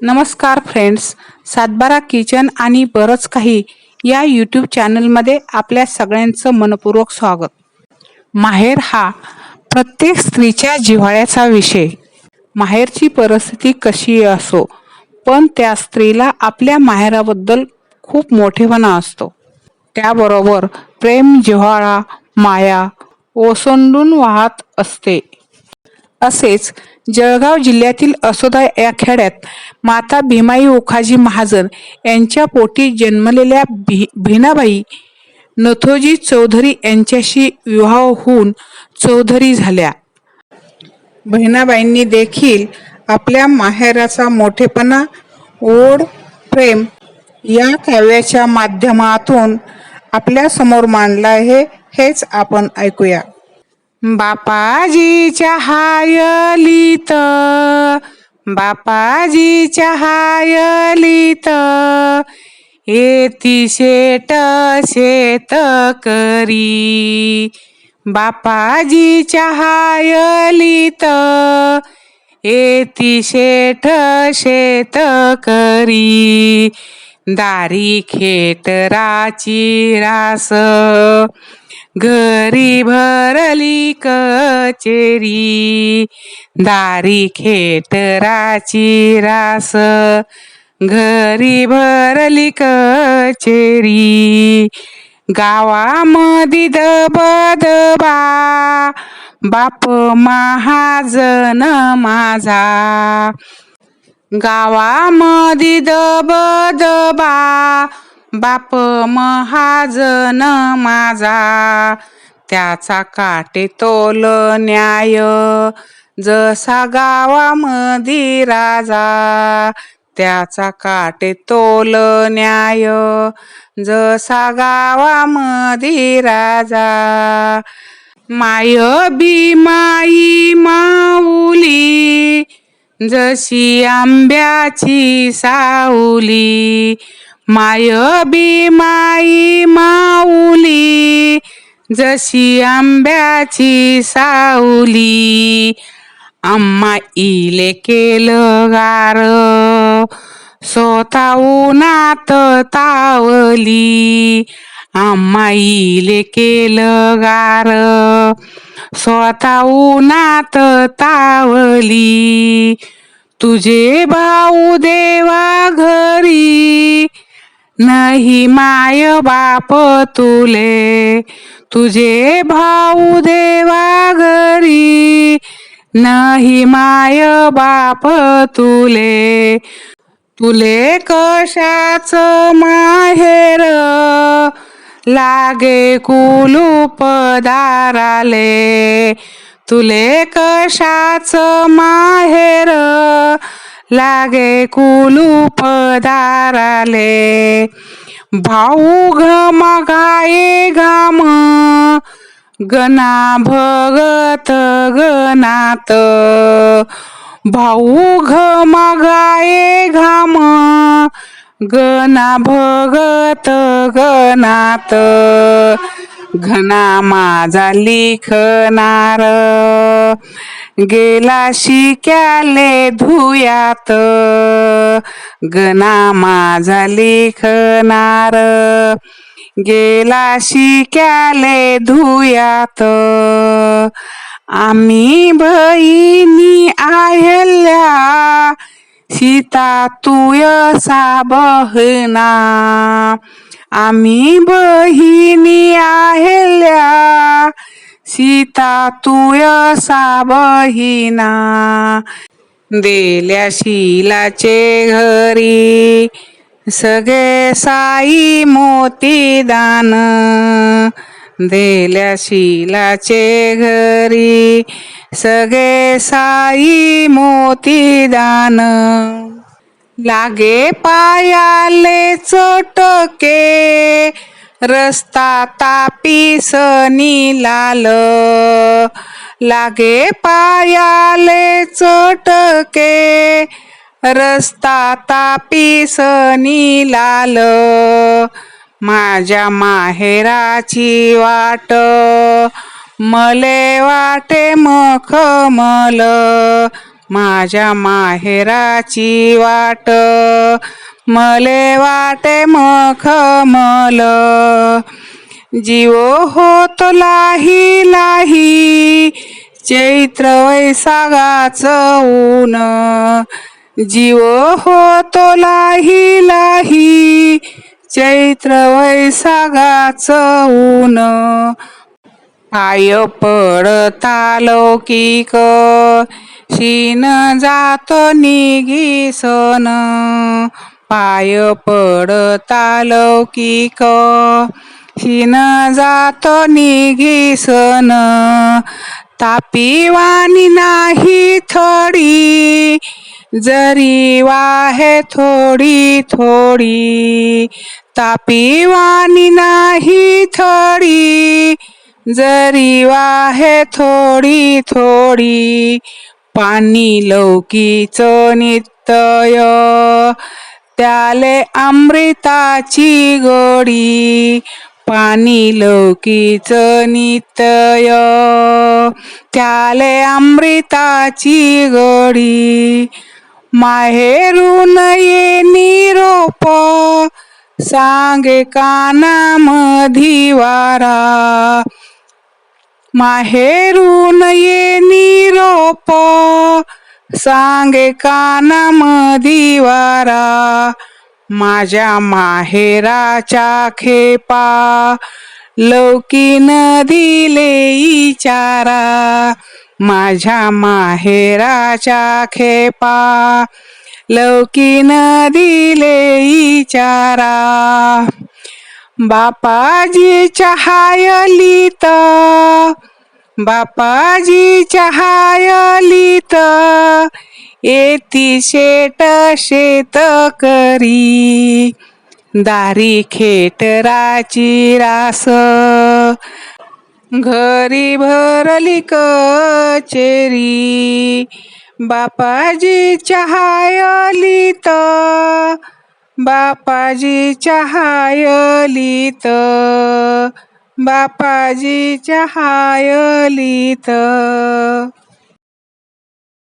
नमस्कार फ्रेंड्स सातबारा किचन आणि बरंच काही या यूट्यूब चॅनलमध्ये आपल्या सगळ्यांचं मनपूर्वक स्वागत. माहेर हा प्रत्येक स्त्रीच्या जिव्हाळ्याचा विषय. माहेरची परिस्थिती कशी असो पण त्या स्त्रीला आपल्या माहेराबद्दल खूप मोठेपणा असतो. त्याबरोबर प्रेम जिव्हाळा माया ओसंडून वाहत असते. असेच जळगाव जिल्ह्यातील असोदा या खेड्यात माता भीमाई ओखाजी महाजन यांच्या पोटी जन्मलेल्या भी भीनाबाई नथोजी चौधरी यांच्याशी विवाह होऊन चौधरी झाल्या. बहिणाबाईंनी देखील आपल्या माहेराचा मोठेपणा ओढ प्रेम या काव्याच्या माध्यमातून आपल्यासमोर मांडला आहे हेच आपण ऐकूया. बापाजीच्या हायलीत बापाजीच्या हायलीत. येती शेट शेत करी बापाजीच्या हायलीत. येती शेठ शेत करी दारी खेटराची रास. घरी भरली कचेरी दारी खेटराची रास. घरी भरली कचेरी गावामधी दबदबा बाप महाजन माझा. गावामधी दबदबा बाप महाजन माझा त्याचा काटे तोल न्याय. जसा गावामधी राजा त्याचा काटे तोल न्याय. जसा गावामधी राजा माय बी माई माऊली जशी आंब्याची सावली माय बी माई माऊली जशी आंब्याची सावली आम्हा इले केलं गार स्वतः उन्हात तावली. आम्हा इले केलं गार स्वतः उन्हात तावली. तुझे भाऊ देवा घरी नाही माय बाप तुले तुझे भाऊ देवा घरी. नाही माय बाप तुले तुले कशाच माहेर? लागे कुलूप दाराले तुले कशाच माहेर? लागे कुलूप झाले भाऊ घम गाये घाम. गणा भगत गणात. भाऊ घम गाये घाम. गणा भगत गणात. घना माझा लिखणार गेला शिक्याले धुयात गना माझा लिखनार. गेला शिक्याले धुयात आम्ही बहिणी आहेल्या सीता तुयसा बहना. आम्ही बहिणी आहेल्या सीता तुय साबहिना देल्या शिलाचे घरी. सगळे साई मोती दान देल्या शिलाचे घरी. सगळे साई मोती दान. लागे पायाले चटके रस्ता तापी सनी लाल. लागे पायाले चटके. रस्ता तापी सनी लाल. माझ्या माहेराची वाट. मले वाटे मखमल. माझ्या माहेराची वाट. मले वाटे मखमल जीव होत लाही लाही चैत्र वैसागाच ऊन. जीव होतो लाही लाही चैत्र वैसागाच ऊन. आय पडता लौकिक शीन जात निघीसन पाय पडता लौकिक. शीन जात तापी तापीवानी नाही थोडी. जरी वाहे थोडी थोडी. तापीवानी नाही थोडी. जरी वाहे थोडी थोडी. पाणी लौकीच नित्तय त्याले अमृताची गोडी पाणी लौकीच नितय. त्याले अमृताची गोडी माहेरून ये निरोप. सांगे काना मधिवारा माहेरून ये निरोप. सांगे काना मधिवारा माझ्या माहेराच्या खेपा लौकी दिले इचारा माझ्या माहेराच्या खेपा लौकी दिले इचारा बापाजी तर बापाजी चहायलीत येती शेट शेत करी. दारी खेटराची रास. घरी भरली कचेरी. बापाजी चहायलीत बापाजी चहायलीत बापाजी चहायलीत